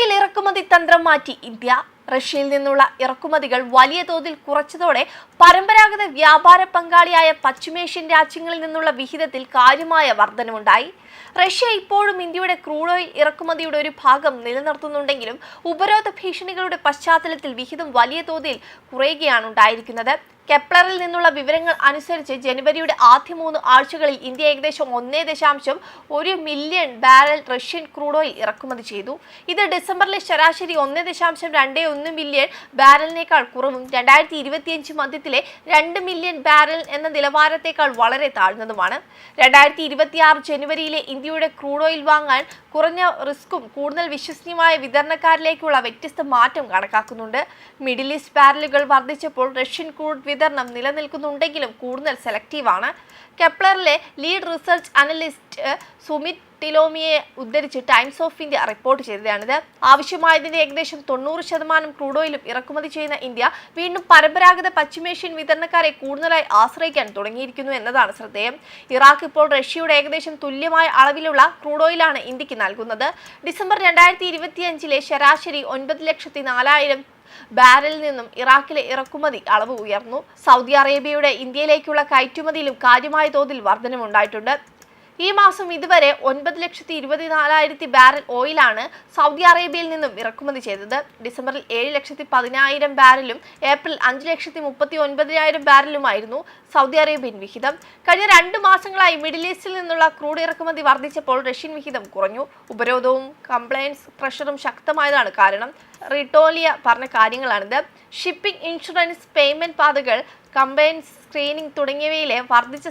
Oil ഇറക്കുമതി തന്ത്രം മാറ്റി. ഇന്ത്യ റഷ്യയിൽ നിന്നുള്ള ഇറക്കുമതികൾ വലിയ തോതിൽ കുറച്ചതോടെ പരമ്പരാഗത വ്യാപാര പങ്കാളിയായ പശ്ചിമേഷ്യൻ രാജ്യങ്ങളിൽ നിന്നുള്ള വിഹിതത്തിൽ കാര്യമായ വർധനവുണ്ടായി. റഷ്യ ഇപ്പോഴും ഇന്ത്യയുടെ ക്രൂഡ് ഓയിൽ ഇറക്കുമതിയുടെ ഒരു ഭാഗം നിലനിർത്തുന്നുണ്ടെങ്കിലും ഉപരോധ ഭീഷണികളുടെ പശ്ചാത്തലത്തിൽ വിഹിതം വലിയ തോതിൽ കുറയുകയാണ് ഉണ്ടായിരിക്കുന്നത്. കെപ്ലറിൽ നിന്നുള്ള വിവരങ്ങൾ അനുസരിച്ച് ജനുവരിയുടെ ആദ്യ മൂന്ന് ആഴ്ചകളിൽ ഇന്ത്യ ഏകദേശം ഒന്നേ ദശാംശം ഒരു million barrel Russian crude oil ഇറക്കുമതി ചെയ്തു. ഇത് ഡിസംബറിലെ ശരാശരി ഒന്നേ ദശാംശം രണ്ടേ ഒന്ന് മില്യൺ ബാരലിനേക്കാൾ കുറവും രണ്ടായിരത്തി ഇരുപത്തിയഞ്ച് മധ്യത്തിലെ രണ്ട് മില്യൺ ബാരൽ എന്ന നിലവാരത്തേക്കാൾ വളരെ താഴ്ന്നതുമാണ്. രണ്ടായിരത്തി ഇരുപത്തിയാറ് ജനുവരിയിലെ ഇന്ത്യയുടെ ക്രൂഡ് ഓയിൽ വാങ്ങാൻ കുറഞ്ഞ റിസ്ക്കും കൂടുതൽ വിശ്വസനീയമായ വിതരണക്കാരിലേക്കുള്ള വ്യത്യസ്ത മാറ്റം കണക്കാക്കുന്നുണ്ട്. മിഡിൽ ഈസ്റ്റ് ബാരലുകൾ വർദ്ധിച്ചപ്പോൾ റഷ്യൻ ക്രൂഡ് വിതരണം നിലനിൽക്കുന്നുണ്ടെങ്കിലും കൂടുതൽ സെലക്റ്റീവാണ്. കെപ്ലറിലെ ലീഡ് റിസർച്ച് അനലിസ്റ്റ് സുമിത് ടിലോമിയെ ഉദ്ധരിച്ച് ടൈംസ് ഓഫ് ഇന്ത്യ റിപ്പോർട്ട് ചെയ്തതാണിത്. ആവശ്യമായതിന്റെ ഏകദേശം തൊണ്ണൂറ് ശതമാനം ക്രൂഡ് ഓയിലും ഇറക്കുമതി ചെയ്യുന്ന ഇന്ത്യ വീണ്ടും പരമ്പരാഗത പശ്ചിമേഷ്യൻ വിതരണക്കാരെ കൂടുതലായി ആശ്രയിക്കാൻ തുടങ്ങിയിരിക്കുന്നു എന്നതാണ് ശ്രദ്ധേയം. ഇറാഖ് ഇപ്പോൾ റഷ്യയുടെ ഏകദേശം തുല്യമായ അളവിലുള്ള ക്രൂഡ് ഓയിലാണ് ഇന്ത്യയ്ക്ക് നൽകുന്നത്. ഡിസംബർ രണ്ടായിരത്തി ഇരുപത്തിയഞ്ചിലെ ശരാശരി ഒൻപത് ലക്ഷത്തി നാലായിരം ബാരലിൽ നിന്നും ഇറാഖിലെ ഇറക്കുമതി അളവ് ഉയർന്നു. സൗദി അറേബ്യയുടെ ഇന്ത്യയിലേക്കുള്ള കയറ്റുമതിയിലും കാര്യമായ തോതിൽ വർധനമുണ്ടായിട്ടുണ്ട് ഈ മാസം ഇതുവരെ ഒൻപത് ലക്ഷത്തി ഇരുപത്തിനാലായിരത്തി ബാരൽ ഓയിലാണ് സൗദി അറേബ്യയിൽ നിന്നും ഇറക്കുമതി ചെയ്തത്. ഡിസംബറിൽ ഏഴ് ലക്ഷത്തി പതിനായിരം ബാരലും ഏപ്രിൽ അഞ്ച് ലക്ഷത്തി മുപ്പത്തി ഒൻപതിനായിരം ബാരലുമായിരുന്നു സൗദി അറേബ്യൻ വിഹിതം. കഴിഞ്ഞ രണ്ട് മാസങ്ങളായി മിഡിൽ ഈസ്റ്റിൽ നിന്നുള്ള ക്രൂഡ് ഇറക്കുമതി വർദ്ധിച്ചപ്പോൾ റഷ്യൻ വിഹിതം കുറഞ്ഞു. ഉപരോധവും കംപ്ലയൻസ് പ്രഷറും ശക്തമായതാണ് കാരണം. റിട്ടോലിയ പറഞ്ഞ കാര്യങ്ങളാണിത്. ഷിപ്പിംഗ് ഇൻഷുറൻസ് പേയ്മെന്റ് പാതകൾ കമ്പൈൻസ് സ്ക്രീനിംഗ് തുടങ്ങിയവയിലെ വർദ്ധിച്ച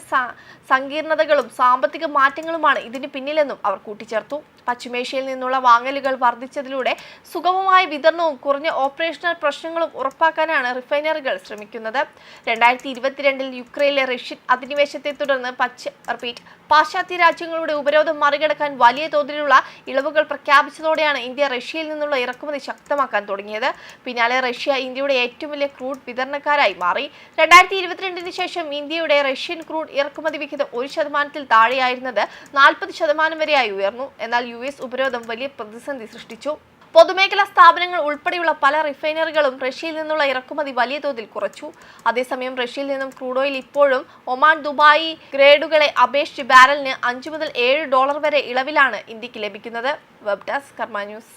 സങ്കീർണതകളും സാമ്പത്തിക മാറ്റങ്ങളുമാണ് ഇതിന് പിന്നിലെന്നും അവർ കൂട്ടിച്ചേർത്തു. പശ്ചിമേഷ്യയിൽ നിന്നുള്ള വാങ്ങലുകൾ വർദ്ധിച്ചതിലൂടെ സുഗമമായ വിതരണവും കുറഞ്ഞ ഓപ്പറേഷണൽ പ്രശ്നങ്ങളും ഉറപ്പാക്കാനാണ് റിഫൈനറികൾ ശ്രമിക്കുന്നത്. രണ്ടായിരത്തി ഇരുപത്തിരണ്ടിൽ യുക്രൈനിലെ റഷ്യൻ അധിനിവേശത്തെ തുടർന്ന് റിപ്പീറ്റ് പാശ്ചാത്യ രാജ്യങ്ങളുടെ ഉപരോധം മറികടക്കാൻ വലിയ തോതിലുള്ള ഇളവുകൾ പ്രഖ്യാപിച്ചതോടെയാണ് ഇന്ത്യ റഷ്യയിൽ നിന്നുള്ള ഇറക്കുമതി ശക്തമാക്കാൻ തുടങ്ങിയത്. പിന്നാലെ റഷ്യ ഇന്ത്യയുടെ ഏറ്റവും വലിയ ക്രൂഡ് വിതരണക്കാരായി മാറി. രണ്ടായിരത്തി ഇരുപത്തിരണ്ടിന് ശേഷം ഇന്ത്യയുടെ റഷ്യൻ ക്രൂഡ് ഇറക്കുമതി വിഹിതം ഒരു ശതമാനത്തിൽ താഴെയായിരുന്നത് നാൽപ്പത് ശതമാനം വരെയായി ഉയർന്നു. എന്നാൽ യു എസ് ഉപരോധം വലിയ പ്രതിസന്ധി സൃഷ്ടിച്ചു. പൊതുമേഖലാ സ്ഥാപനങ്ങൾ ഉൾപ്പെടെയുള്ള പല റിഫൈനറികളും റഷ്യയിൽ നിന്നുള്ള ഇറക്കുമതി വലിയ തോതിൽ കുറച്ചു. അതേസമയം റഷ്യയിൽ നിന്നും ക്രൂഡ് ഓയിൽ ഇപ്പോഴും ഒമാൻ ദുബായി ഗ്രേഡുകളെ അപേക്ഷിച്ച് ബാരലിന് അഞ്ചു മുതൽ ഏഴ് ഡോളർ വരെ ഇളവിലാണ് ഇന്ത്യയ്ക്ക് ലഭിക്കുന്നത്. Web desk Karma news.